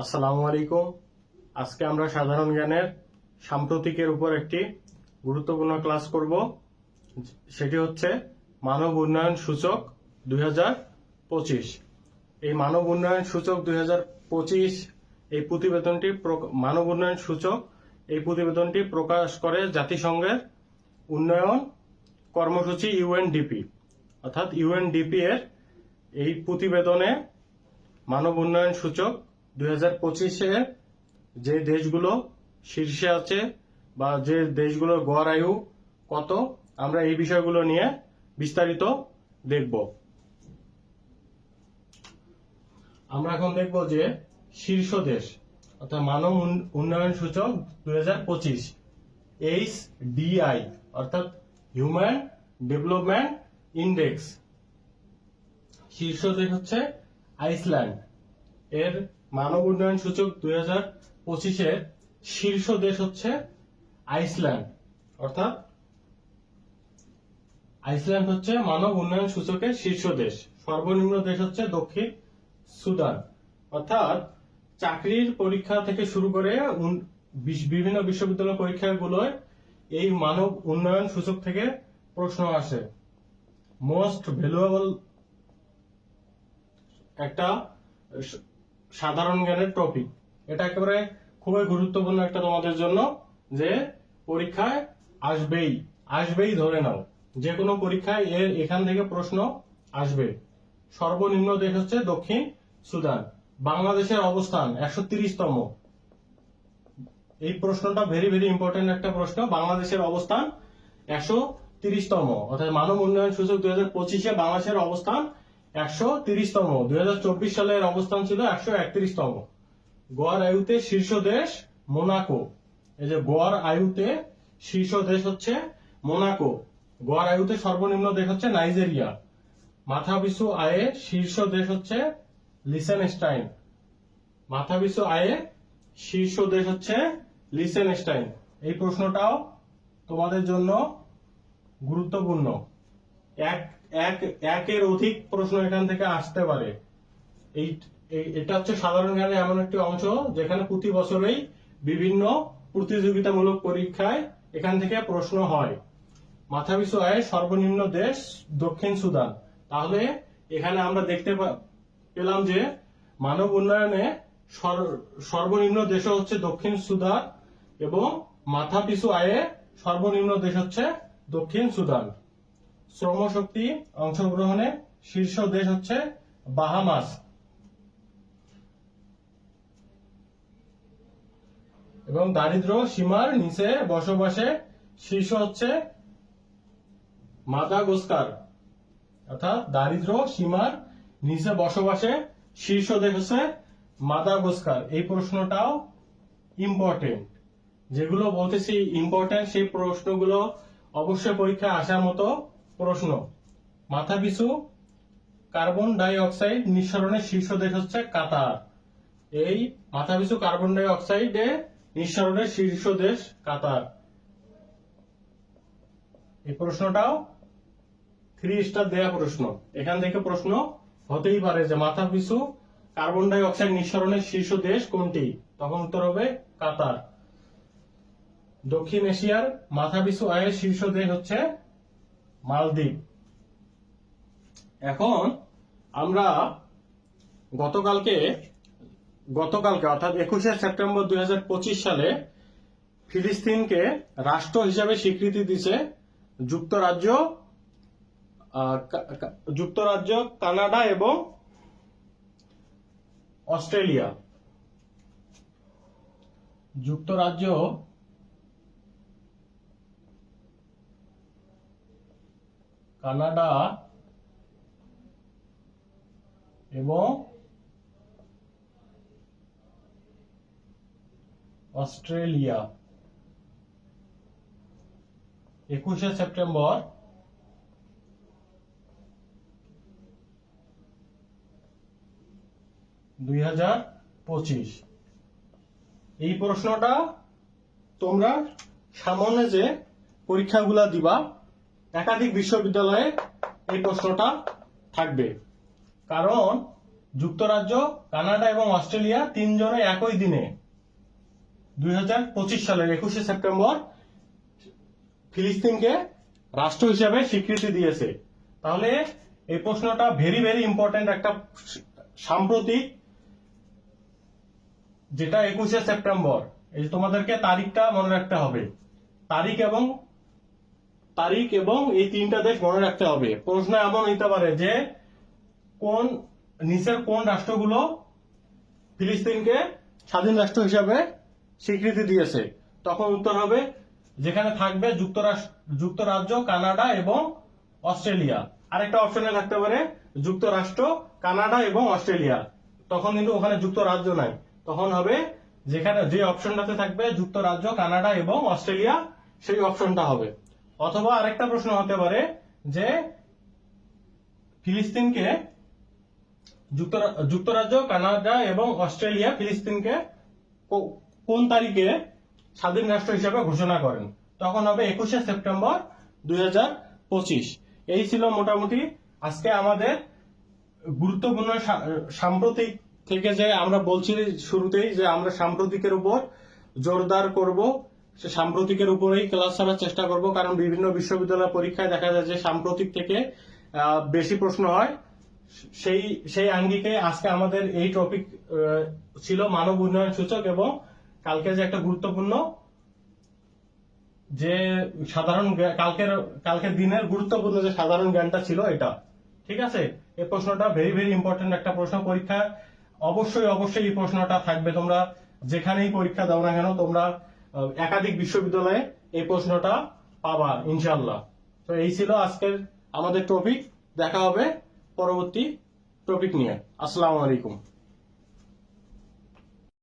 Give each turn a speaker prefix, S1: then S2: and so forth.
S1: আসসালামু আলাইকুম। আজকে আমরা সাধারণ জ্ঞানের সাম্প্রতিকের উপর একটি গুরুত্বপূর্ণ ক্লাস করব। সেটি হচ্ছে মানব উন্নয়ন সূচক দু হাজার পঁচিশ। এই মানব উন্নয়ন সূচক দুই হাজার পঁচিশ এই প্রতিবেদনটি প্র- মানব উন্নয়ন সূচক এই প্রতিবেদনটি প্রকাশ করে জাতিসংঘের উন্নয়ন কর্মসূচি ইউএনডিপি। অর্থাৎ ইউএনডিপি এর এই প্রতিবেদনে মানব উন্নয়ন সূচক দুই হাজার যে দেশগুলো শীর্ষে আছে বা যে দেশগুলোর গড় আয়ু কত, আমরা এই বিষয়গুলো নিয়ে বিস্তারিত দেখব। আমরা এখন দেখব যে শীর্ষ দেশ, অর্থাৎ মানব উন্নয়ন সূচক দুই হাজার পঁচিশ, এইচ ডিআই অর্থাৎ হিউম্যান ডেভেলপমেন্ট ইন্ডেক্স শীর্ষ দেশ হচ্ছে আইসল্যান্ড। এর মানব উন্নয়ন সূচক দুই হাজার পঁচিশের শীর্ষ দেশ হচ্ছে আইসল্যান্ড। অর্থাৎ আইসল্যান্ড হচ্ছে মানব উন্নয়ন সূচকের শীর্ষ দেশ। সর্বনিম্ন দেশ হচ্ছে দক্ষিণ সুদান। অর্থাৎ চাকরির পরীক্ষা থেকে শুরু করে বিভিন্ন বিশ্ববিদ্যালয় পরীক্ষাগুলোয় এই মানব উন্নয়ন সূচক থেকে প্রশ্ন আসে। মোস্ট ভ্যালুয়েবল একটা সাধারণ জ্ঞানের টপিক এটা একেবারে খুবই গুরুত্বপূর্ণ একটা তোমাদের জন্য যে পরীক্ষায় আসবেই আসবেই ধরে নাও। যে কোনো পরীক্ষায় এর এখান থেকে প্রশ্ন আসবে। সর্বনিম্ন দেশ হচ্ছে দক্ষিণ সুদান। বাংলাদেশের অবস্থান একশো তম এই প্রশ্নটা ভেরি ভেরি ইম্পর্টেন্ট একটা প্রশ্ন। বাংলাদেশের অবস্থান একশো তম অর্থাৎ মানব উন্নয়ন সূচক দুই হাজার পঁচিশে বাংলাদেশের অবস্থান একশো তিরিশতম। দুই হাজার চব্বিশ সালের অবস্থান ছিল একশো তম গড় আয়ুতে শীর্ষ দেশ মোনাকো। এই যে গড় আয়ুতে শীর্ষ দেশ হচ্ছে মোনাকো। গড় আয়ুতে সর্বনিম্ন দেশ হচ্ছে নাইজেরিয়া। মাথা পিছু আয়ে শীর্ষ দেশ হচ্ছে লিসেনস্টাইন। মাথা পিছু আয়ে শীর্ষ দেশ হচ্ছে লিসেনস্টাইন। এই প্রশ্নটাও তোমাদের জন্য গুরুত্বপূর্ণ। এক এক, একের অধিক প্রশ্ন এখান থেকে আসতে পারে। এই এটা হচ্ছে সাধারণ জ্ঞানের এমন একটি অংশ যেখানে প্রতি বছরেই বিভিন্ন প্রতিযোগিতামূলক পরীক্ষায় এখান থেকে প্রশ্ন হয়। মাথাপিছু আয়ের সর্বনিম্ন দেশ দক্ষিণ সুদান। তাহলে এখানে আমরা দেখতে পেলাম যে মানব উন্নয়নে সর- সর্বনিম্ন দেশ হচ্ছে দক্ষিণ সুদান এবং মাথাপিছু আয়ে সর্বনিম্ন দেশ হচ্ছে দক্ষিণ সুদান। শ্রমশক্তি অংশগ্রহণে শীর্ষ দেশ হচ্ছে বাহামাস। এবং দারিদ্র সীমার নিচে বসবাসে শীর্ষ হচ্ছে মাদাগাস্কার অর্থাৎ দারিদ্র সীমার নিচে বসবাসে শীর্ষ দেশ হচ্ছে মাদাগাস্কার এই প্রশ্নটাও ইম্পর্টেন্ট যেগুলো বলতেছি ইম্পর্টেন্ট সেই প্রশ্নগুলো অবশ্যই পরীক্ষায় আসার মতো প্রশ্ন। মাথা পিছু, কার্বন ডাই অক্সাইড নিঃসরণের শীর্ষ দেশ হচ্ছে কাতার। এই মাথা পিছু কার্বন ডাই অক্সাইডে নিঃসরণের শীর্ষ দেশ কাতার। এই প্রশ্নটাও থ্রি স্টার দেয়া প্রশ্ন। এখান থেকে প্রশ্ন হতেই পারে যে মাথা পিছু কার্বন ডাই অক্সাইড নিঃসরণের শীর্ষ দেশ কোনটি? তখন উত্তর হবে কাতার। দক্ষিণ এশিয়ার মাথা মাথাপিছু আয়ের শীর্ষ দেশ হচ্ছে মালদ্বীপ। এখন আমরা গতকালকে গতকালকে অর্থাৎ একুশে সেপ্টেম্বর দুই হাজার পঁচিশ সালে ফিলিস্তিনকে রাষ্ট্র হিসেবে স্বীকৃতি দিছে যুক্তরাজ্য যুক্তরাজ্য, কানাডা এবং অস্ট্রেলিয়া। যুক্তরাজ্য কানাডা এবং অস্ট্রেলিয়া। একুশে সেপ্টেম্বর। দুই পঁচিশ। এই প্রশ্নটা তোমরা সামনে যে পরীক্ষাগুলা দিবা একাধিক বিশ্ববিদ্যালয়ে এই প্রশ্নটা থাকবে। কারণ যুক্তরাজ্য, কানাডা এবং অস্ট্রেলিয়া তিনজনে একই দিনে দুই হাজার পঁচিশ সালের একুশে সেপ্টেম্বর ফিলিস্তিনকে রাষ্ট্র হিসেবে স্বীকৃতি দিয়েছে। তাহলে এই প্রশ্নটা ভেরি ভেরি ইম্পর্টেন্ট একটা সাম্প্রতিক যেটা একুশে সেপ্টেম্বর। এই তোমাদেরকে তারিখটা মনে রাখতে হবে। তারিখ এবং তারিখ এবং এই তিনটা দেশ মনে রাখতে হবে। প্রশ্ন এমন হইতে পারে যে, কোন নিচের কোন রাষ্ট্রগুলো ফিলিস্তিনকে স্বাধীন রাষ্ট্র হিসাবে স্বীকৃতি দিয়েছে? তখন উত্তর হবে, যেখানে থাকবে যুক্তরাষ্ট্র যুক্তরাজ্য, কানাডা এবং অস্ট্রেলিয়া। আরেকটা অপশনে থাকতে পারে, যুক্তরাষ্ট্র, কানাডা এবং অস্ট্রেলিয়া। তখন কিন্তু ওখানে যুক্তরাজ্য নাই। তখন হবে, যেখানে যে অপশনটাতে থাকবে, যুক্তরাজ্য, কানাডা এবং অস্ট্রেলিয়া, সেই অপশনটা হবে। অথবা আরেকটা প্রশ্ন হতে পারে যে ফিলিস্তিনকে যুক্তরাজ্য, কানাডা এবং অস্ট্রেলিয়া ফিলিস্তিনকে কোন তারিখে স্বাধীন রাষ্ট্র হিসেবে ঘোষণা করেন? তখন হবে একুশে সেপ্টেম্বর দুই হাজার পঁচিশ। এই ছিল মোটামুটি আজকে আমাদের গুরুত্বপূর্ণ সাম্প্রতিক থেকে যে আমরা বলছি শুরুতেই যে আমরা সাম্প্রতিকের উপর জোরদার করব। সে সাম্প্রতিকের উপরেই ক্লাস করার চেষ্টা করব, কারণ বিভিন্ন বিশ্ববিদ্যালয় পরীক্ষায় দেখা যায় যে সাম্প্রতিক থেকে বেশি প্রশ্ন হয়। সেই সেই আঙ্গিকে আজকে আমাদের এই টপিক ছিল মানব উন্নয়ন সূচক এবং কালকে যে একটা গুরুত্বপূর্ণ যে সাধারণ কালকের কালকের দিনের গুরুত্বপূর্ণ যে সাধারণ জ্ঞানটা ছিল এটা। ঠিক আছে? এই প্রশ্নটা ভেরি ভেরি ইম্পর্টেন্ট একটা প্রশ্ন। পরীক্ষা অবশ্যই অবশ্যই এই প্রশ্নটা থাকবে। তোমরা যেখানেই পরীক্ষা দাও না কেন, তোমরা একাধিক বিশ্ববিদ্যালয়ে এই প্রশ্নটা পাবা ইনশাল্লাহ তো এই ছিল আজকের আমাদের টপিক দেখা হবে পরবর্তী টপিক নিয়ে। আসসালামু আলাইকুম।